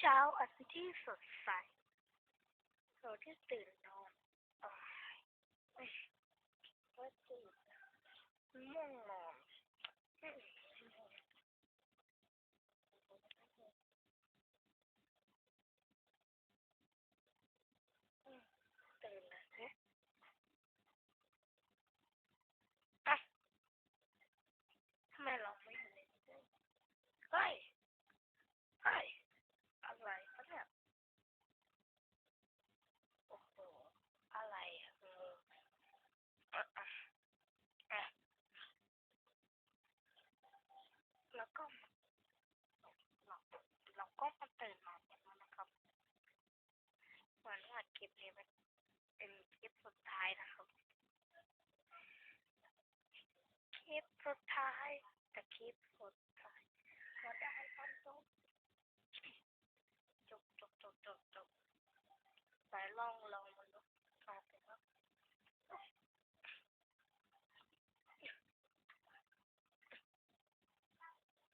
เช้าอันที่สดใสเราที่ตื่นนอนอ้ายเอ้ยว่าตื่นง่วงนอนอืมอืมตื่นแล้วฮะอะทำไมเราไม่เห็นเลยเฮ้ยเฮ้ยอะไรวะเนี่ย โอ้โห อะไรอะเอออะอะอะแล้ว ก็เราเราก็มาตื่นนอนกันแล้วนะครับเหมือนว่าคลิปนี้เป็นคลิปสุดท้ายนะครับคลิปสุดท้ายแต่คลิปสุดท้ายก็ได้ตอนจบจบจบจบจบจบไปลองลองมันดูอาจจะว่า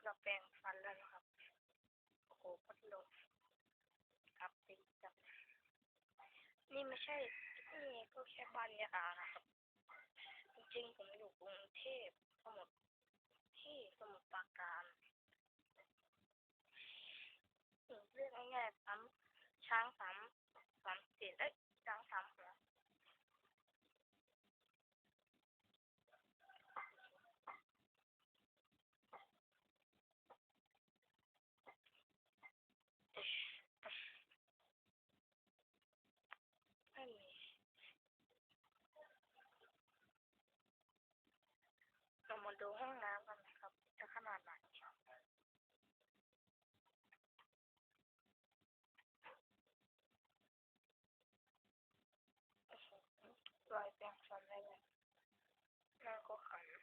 เราแปรงฟันแล้วนะครับ โอ้โหพัดลมครับจริงจังนี่ไม่ใช่ นี่ก็แค่บ้านยานะครับ จริงๆ ผมอยู่กรุงเทพสมุทรที่สมุทรปราการหรือเรียกง่ายๆปั๊มช้างสามสามเสียนเอ้ยช้างสามหัวไม่มีเรามาดูห้องน้ำกันนะครับ จะขนาดไหน รอยแปรงฟันได้เลยน่าก็ขันอะ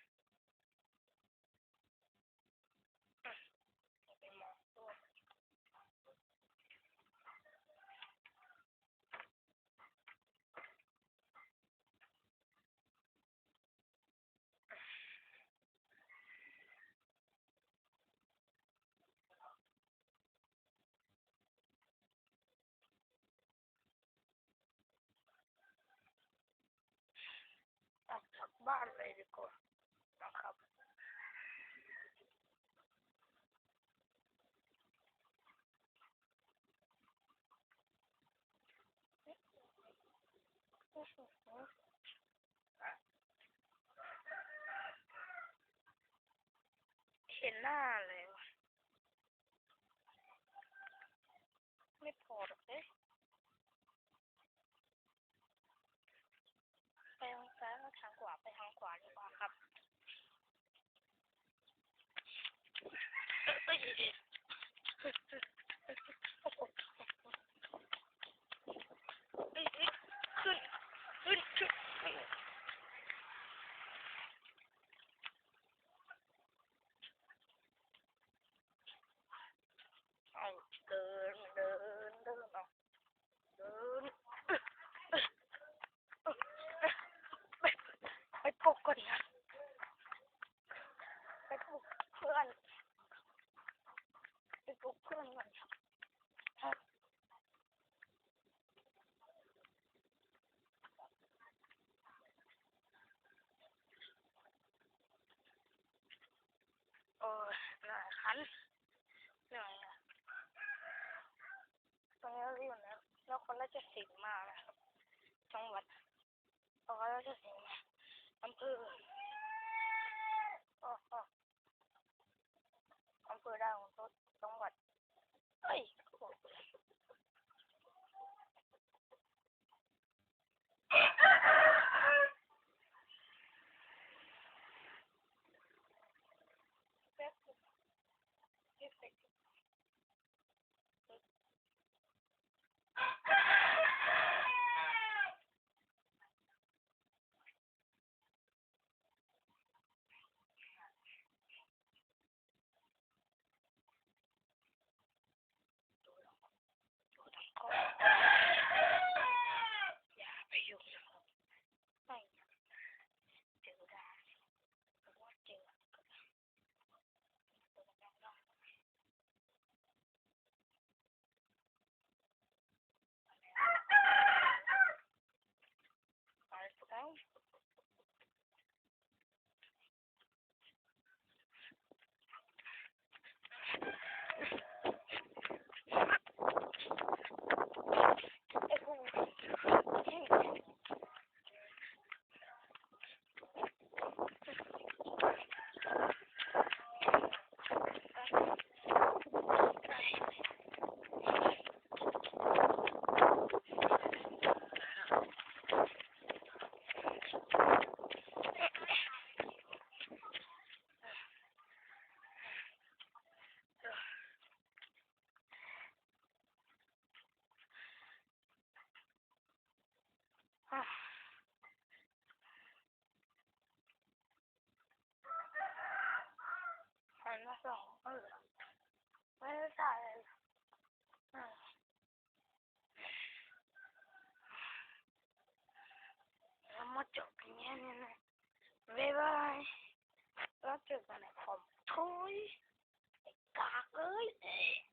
อย่าไปมองด้วยออกจาก บ้านเลยดีกว่านะครับเห็นหน้าเลยวะไม่พอหรอกเอ๊ะไปทางซ้ายก็ทางขวาไปทางขวาดีกว่าครับเอ้ยเอ้ยโอ้โหเอ้ยเอ้ยขึ้นขึ้นขึ้นเอาเดินเดินเดินเอาเดินไปไปปลุกก่อนนะไปปลุกเพื่อนไปปลุกเพื่อนก่อนครับ โอ้ย เหนื่อยคันเหนื่อยอะตรงนี้เราอยู่นะนครราชสีมานะครับจังหวัดนครราชสีมาอำเภอ ชื่อกันใ